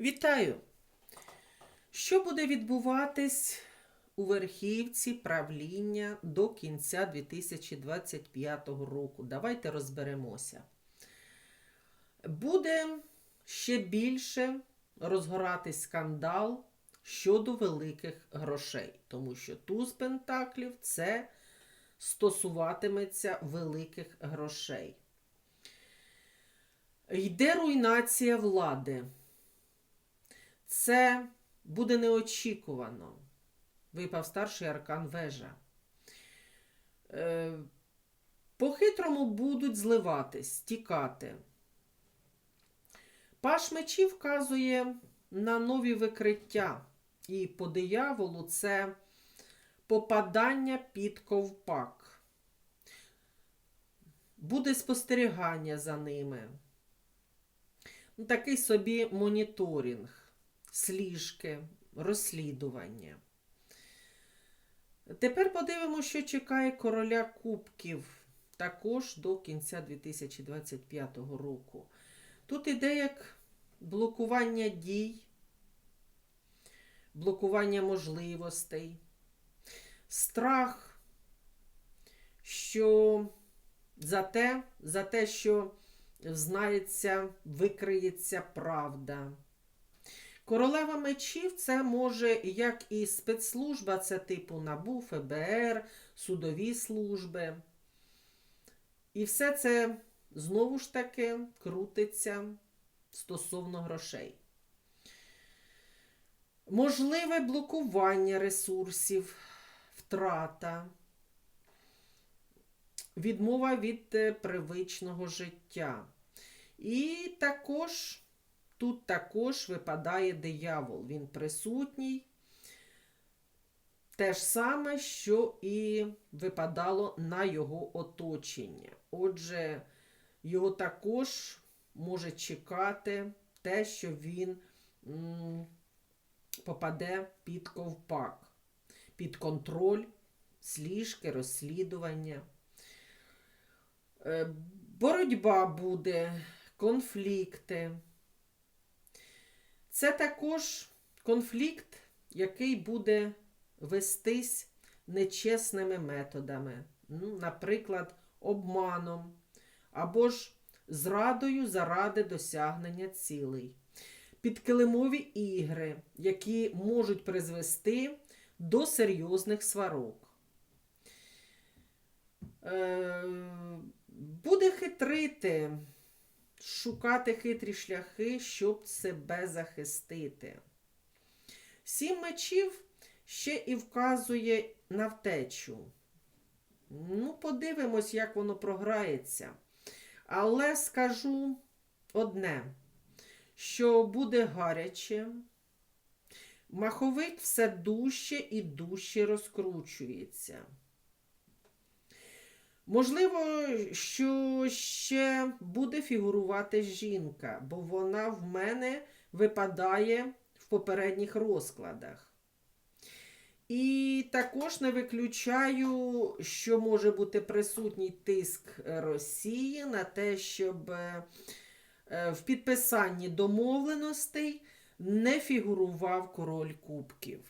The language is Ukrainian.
Вітаю! Що буде відбуватись у верхівці правління до кінця 2025 року? Давайте розберемося. Буде ще більше розгоратись скандал щодо великих грошей, тому що туз пентаклів це стосуватиметься великих грошей. Йде руйнація влади. Це буде неочікувано. Випав старший аркан вежа. Е, По-хитрому будуть зливатись, тікати. Паш мечів вказує на нові викриття. І по дияволу це попадання під ковпак. Буде спостерігання за ними. Такий собі моніторинг, сліжки, розслідування. Тепер подивимося, що чекає короля кубків також до кінця 2025 року. Тут іде як блокування дій, блокування можливостей, страх, що за те, за те, що знається, викриється правда. Королева мечів це може як і спецслужба, це типу НАБУ, ФБР, судові служби. І все це знову ж таки крутиться стосовно грошей. Можливе блокування ресурсів, втрата, відмова від е, привичного життя. І також тут також випадає диявол. Він присутній. Те ж саме, що і випадало на його оточення. Отже, його також може чекати те, що він м, попаде під ковпак, під контроль, сліжки, розслідування. Е, Боротьба буде, конфлікти. Це також конфлікт, який буде вестись нечесними методами, ну, наприклад, обманом або ж зрадою заради досягнення цілей. Підкилимові ігри, які можуть призвести до серйозних сварок. Е, буде хитрити, шукати хитрі шляхи, щоб себе захистити. Сім мечів ще і вказує на втечу. Ну, подивимось, як воно програється. Але скажу одне, що буде гаряче, маховик все дужче і дужче розкручується. Можливо, що ще буде фігурувати жінка, бо вона в мене випадає в попередніх розкладах. І також не виключаю, що може бути присутній тиск Росії на те, щоб е, в підписанні домовленостей не фігурував король кубків.